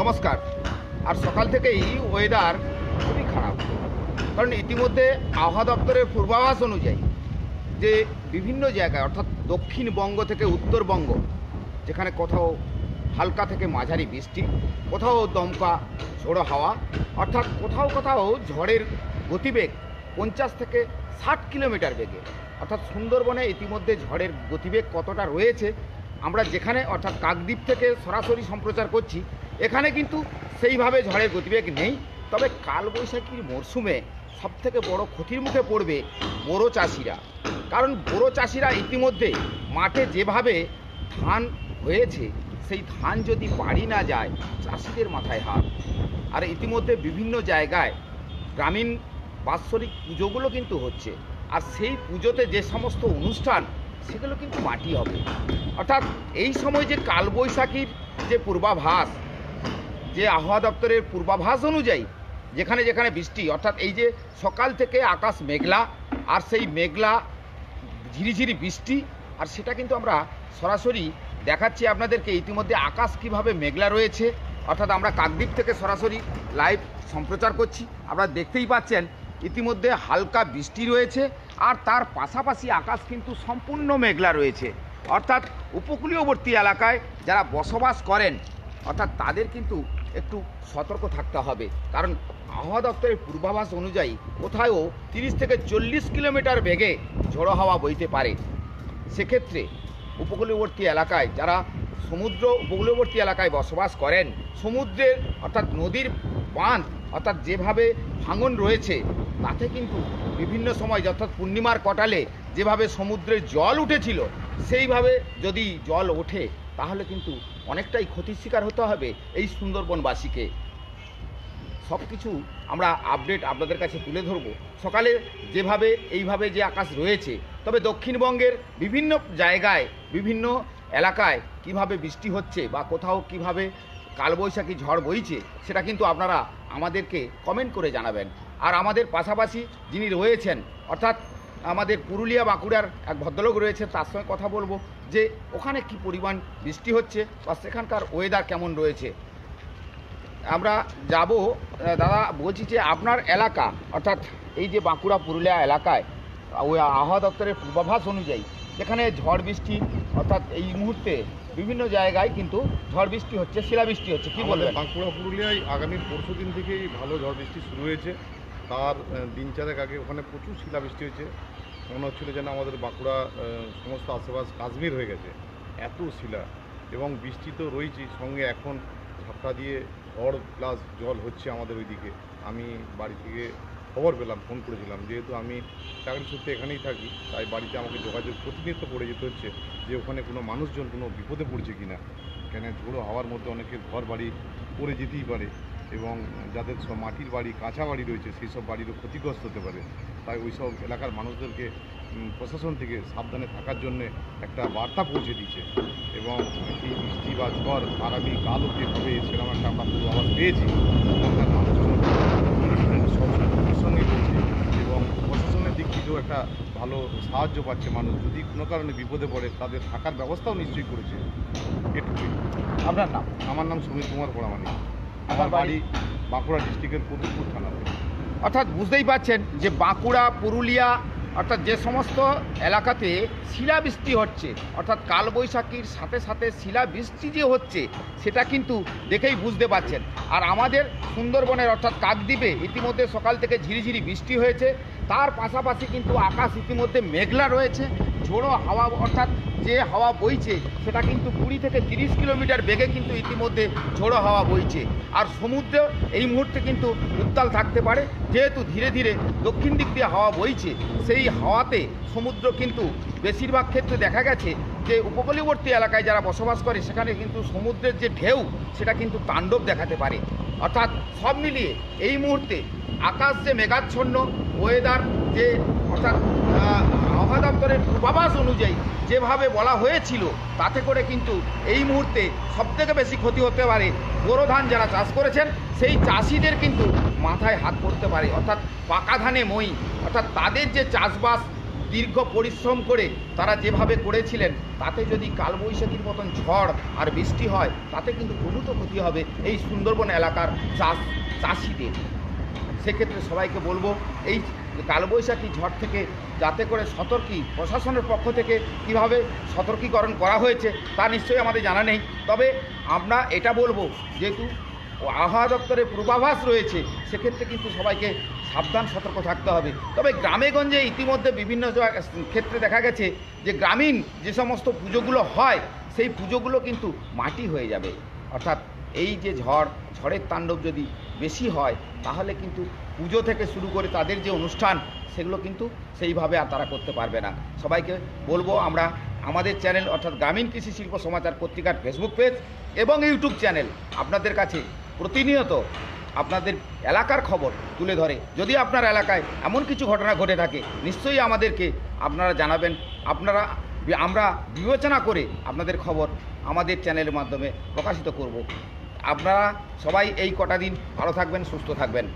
নমস্কার। আর সকাল থেকেই ওয়েদার খুবই খারাপ। কারণ ইতিমধ্যে আবহাওয়া দপ্তরের পূর্বাভাস অনুযায়ী যে বিভিন্ন জায়গায়, অর্থাৎ দক্ষিণবঙ্গ থেকে উত্তরবঙ্গ, যেখানে কোথাও হালকা থেকে মাঝারি বৃষ্টি, কোথাও দমকা, ঝোড়ো হাওয়া, অর্থাৎ কোথাও কোথাও ঝড়ের গতিবেগ পঞ্চাশ থেকে ষাট কিলোমিটার বেগে। অর্থাৎ সুন্দরবনে ইতিমধ্যে ঝড়ের গতিবেগ কতটা রয়েছে, আমরা যেখানে, অর্থাৎ কাকদ্বীপ থেকে সরাসরি সম্প্রচার করছি এখানে কিন্তু সেইভাবে ঝড়ের গতিবেগ নেই। তবে কালবৈশাখীর মরশুমে সবথেকে বড় ক্ষতির মুখে পড়বে বড়ো চাষিরা। কারণ বড়ো চাষিরা ইতিমধ্যে মাঠে যেভাবে ধান হয়েছে, সেই ধান যদি বাড়ি না যায়, চাষিদের মাথায় হাত। আর ইতিমধ্যে বিভিন্ন জায়গায় গ্রামীণ বাৎসরিক পুজোগুলো কিন্তু হচ্ছে। আর সেই পুজোতে যে সমস্ত অনুষ্ঠান, সেগুলো কিন্তু মাটি হবে। অর্থাৎ এই সময় যে কালবৈশাখীর যে পূর্বাভাস যে আবহাওয়া দপ্তরের পূর্বাভাস অনুযায়ী যেখানে যেখানে বৃষ্টি, অর্থাৎ এই যে সকাল থেকে আকাশ মেঘলা আর সেই মেঘলা ঝিরিঝিরি বৃষ্টি, আর সেটা কিন্তু আমরা সরাসরি দেখাচ্ছি আপনাদেরকে। ইতিমধ্যে আকাশ কীভাবে মেঘলা রয়েছে, অর্থাৎ আমরা কাকদ্বীপ থেকে সরাসরি লাইভ সম্প্রচার করছি। আপনারা দেখতেই পাচ্ছেন, ইতিমধ্যে হালকা বৃষ্টি রয়েছে, আর তার পাশাপাশি আকাশ কিন্তু সম্পূর্ণ মেঘলা রয়েছে। অর্থাৎ উপকূলীয়বর্তী এলাকায় যারা বসবাস করেন, অর্থাৎ তাদের কিন্তু একটু সতর্ক থাকতে হবে। কারণ আবহাওয়া দপ্তরের পূর্বাভাস অনুযায়ী কোথাও তিরিশ থেকে চল্লিশ কিলোমিটার বেগে ঝোড়ো হাওয়া বইতে পারে। সেক্ষেত্রে উপকূলবর্তী এলাকায় যারা সমুদ্র উপকূলবর্তী এলাকায় বসবাস করেন, সমুদ্রের অর্থাৎ নদীর বাঁধ অর্থাৎ যেভাবে ভাঙন রয়েছে, তাতে কিন্তু বিভিন্ন সময় অর্থাৎ পূর্ণিমার কটালে যেভাবে সমুদ্রের জল উঠেছিল, সেইভাবে যদি জল ওঠে তাহলে কিন্তু অনেকটাই ক্ষতির শিকার হতে হবে এই সুন্দরবনবাসীকে। সব কিছু আমরা আপডেট আপনাদের কাছে তুলে ধরবো। সকালে যেভাবে, এইভাবে যে আকাশ রয়েছে, তবে দক্ষিণবঙ্গের বিভিন্ন জায়গায়, বিভিন্ন এলাকায় কীভাবে বৃষ্টি হচ্ছে বা কোথাও কীভাবে কালবৈশাখী ঝড় বইছে, সেটা কিন্তু আপনারা আমাদেরকে কমেন্ট করে জানাবেন। আর আমাদের পাশাপাশি যিনি রয়েছেন, অর্থাৎ আমাদের পুরুলিয়া বাঁকুড়ার এক ভদ্রলোক রয়েছে, তার সঙ্গে কথা বলব। যে ওখানে কি পরিমাণ বৃষ্টি হচ্ছে বা সেখানকার ওয়েদার কেমন রয়েছে। আমরা যাব দাদা বলছি যে আপনার এলাকা অর্থাৎ এই যে বাঁকুড়া পুরুলিয়া এলাকায় ওই আবহাওয়া দপ্তরের পূর্বাভাস অনুযায়ী যেখানে ঝড় বৃষ্টি অর্থাৎ এই মুহূর্তে বিভিন্ন জায়গায় কিন্তু ঝড় বৃষ্টি হচ্ছে শিলাবৃষ্টি হচ্ছে কি বলবেন? বাঁকুড়া পুরুলিয়ায় আগামী পরশু দিন থেকেই ভালো ঝড় বৃষ্টি শুরু হয়েছে। তার দিন চারেক আগে ওখানে প্রচুর শিলাবৃষ্টি হয়েছে। মনে হচ্ছিল যেন আমাদের বাঁকুড়া সমস্ত আশেপাশ কাশ্মীর হয়ে গেছে। এত শিলা। এবং বৃষ্টি তো রয়েছেই, সঙ্গে এখন ঝাপটা দিয়ে ঝড় প্লাস জল হচ্ছে আমাদের ওইদিকে। আমি বাড়ি থেকে খবর পেলাম, ফোন করেছিলাম। যেহেতু আমি চাকরি সূত্রে এখানেই থাকি, তাই বাড়িতে আমাকে যোগাযোগ প্রতিনিয়ত করে যেতে হচ্ছে যে ওখানে কোনো মানুষজন কোনো বিপদে পড়ছে কিনা। কেন ঝোড়ো হাওয়ার মধ্যে অনেকের ঘর বাড়ি পড়ে যেতেই পারে। এবং যাদের সব মাটির বাড়ি কাঁচা বাড়ি রয়েছে সেই সব বাড়িরও ক্ষতিগ্রস্ত হতে পারে। তাই ওই সব এলাকার মানুষদেরকে প্রশাসন থেকে সাবধানে থাকার জন্য একটা বার্তা পৌঁছে দিয়েছে। এবং এই বৃষ্টি বা ঝড় আগামী কাল অব্দি হবে সেরকম একটা আমরা পূর্বাভাস পেয়েছি। এখানকার মানুষজন সঙ্গে সঙ্গে করছে এবং প্রশাসনের দিক থেকেও একটা ভালো সাহায্য পাচ্ছে মানুষ। যদি কোনো কারণে বিপদে পড়ে তাদের থাকার ব্যবস্থাও নিশ্চয়ই করেছে। এটুকুই। আপনার নাম? আমার নাম সুমিত কুমার পোড়ামানি আমার বাড়ি বাঁকুড়া ডিস্ট্রিক্টের কতুলপুর থানাতে অর্থাৎ বুঝতেই পাচ্ছেন যে বাঁকুড়া, পুরুলিয়া, অর্থাৎ যে সমস্ত এলাকাতে শিলাবৃষ্টি হচ্ছে, অর্থাৎ কালবৈশাখীর সাথে সাথে শিলাবৃষ্টি যে হচ্ছে, সেটা কিন্তু দেখেই বুঝতে পাচ্ছেন আর আমাদের সুন্দরবনের, অর্থাৎ কাকদ্বীপে ইতিমধ্যে সকাল থেকে ঝিরিঝিরি বৃষ্টি হয়েছে। তার পাশাপাশি কিন্তু আকাশ ইতিমধ্যে মেঘলা রয়েছে। ঝোড়ো হাওয়া, অর্থাৎ যে হাওয়া বইছে, সেটা কিন্তু কুড়ি থেকে তিরিশ কিলোমিটার বেগে কিন্তু ইতিমধ্যে ঝোড়ো হাওয়া বইছে। আর সমুদ্র এই মুহূর্তে কিন্তু উত্তাল থাকতে পারে। যেহেতু ধীরে ধীরে দক্ষিণ দিক দিয়ে হাওয়া বইছে, সেই হাওয়াতে সমুদ্র কিন্তু বেশিরভাগ ক্ষেত্রে দেখা গেছে যে উপকূলীয়বর্তী এলাকায় যারা বসবাস করে, সেখানে কিন্তু সমুদ্রের যে ঢেউ, সেটা কিন্তু তাণ্ডব দেখাতে পারে। অর্থাৎ সব মিলিয়ে এই মুহূর্তে আকাশ যে মেঘাচ্ছন্ন ওয়েদার যে অর্থাৎ আবহাওয়া দপ্তরের পূর্বাভাস অনুযায়ী যেভাবে বলা হয়েছিল, তাতে করে কিন্তু এই মুহূর্তে সবথেকে বেশি ক্ষতি হতে পারে বোরো ধান যারা চাষ করেছেন, সেই চাষিদের কিন্তু মাথায় হাত পড়তে পারে। অর্থাৎ পাকা ধানে মই, অর্থাৎ তাদের যে চাষবাস দীর্ঘ পরিশ্রম করে তারা যেভাবে করেছিলেন, তাতে যদি কালবৈশাখীর মতন ঝড় আর বৃষ্টি হয়, তাতে কিন্তু প্রভূত ক্ষতি হবে এই সুন্দরবন এলাকার চাষ, চাষিদের। সেক্ষেত্রে সবাইকে বলব, এই কালবৈশাখী ঝড় থেকে যাতে করে সতর্কী প্রশাসনের পক্ষ থেকে কীভাবে সতর্কীকরণ করা হয়েছে তা নিশ্চয়ই আমাদের জানা নেই। তবে আমরা এটা বলব, যেহেতু আবহাওয়া দপ্তরের পূর্বাভাস রয়েছে, সেক্ষেত্রে কিন্তু সবাইকে সাবধান, সতর্ক থাকতে হবে। তবে গ্রামেগঞ্জে ইতিমধ্যে বিভিন্ন ক্ষেত্রে দেখা গেছে যে গ্রামীণ যে সমস্ত পুজোগুলো হয়, সেই পুজোগুলো কিন্তু মাটি হয়ে যাবে। অর্থাৎ এই যে ঝড়, ঝড়ের তাণ্ডব যদি বেশি হয়, তাহলে কিন্তু পুজো থেকে শুরু করে তাদের যে অনুষ্ঠান, সেগুলো কিন্তু সেইভাবে আর তারা করতে পারবে না। সবাইকে বলব আমরা আমাদের চ্যানেল, অর্থাৎ গ্রামীণ কৃষি শিল্প সমাচার পত্রিকার ফেসবুক পেজ এবং ইউটিউব চ্যানেল আপনাদের কাছে প্রতিনিয়ত আপনাদের এলাকার খবর তুলে ধরে। যদি আপনার এলাকায় এমন কিছু ঘটনা ঘটে থাকে, নিশ্চয়ই আমাদেরকে আপনারা জানাবেন। আপনারা আমরা বিবেচনা করে আপনাদের খবর আমাদের চ্যানেলের মাধ্যমে প্রকাশিত করব। আপনারা সবাই এই কটা দিন ভালো থাকবেন সুস্থ থাকবেন।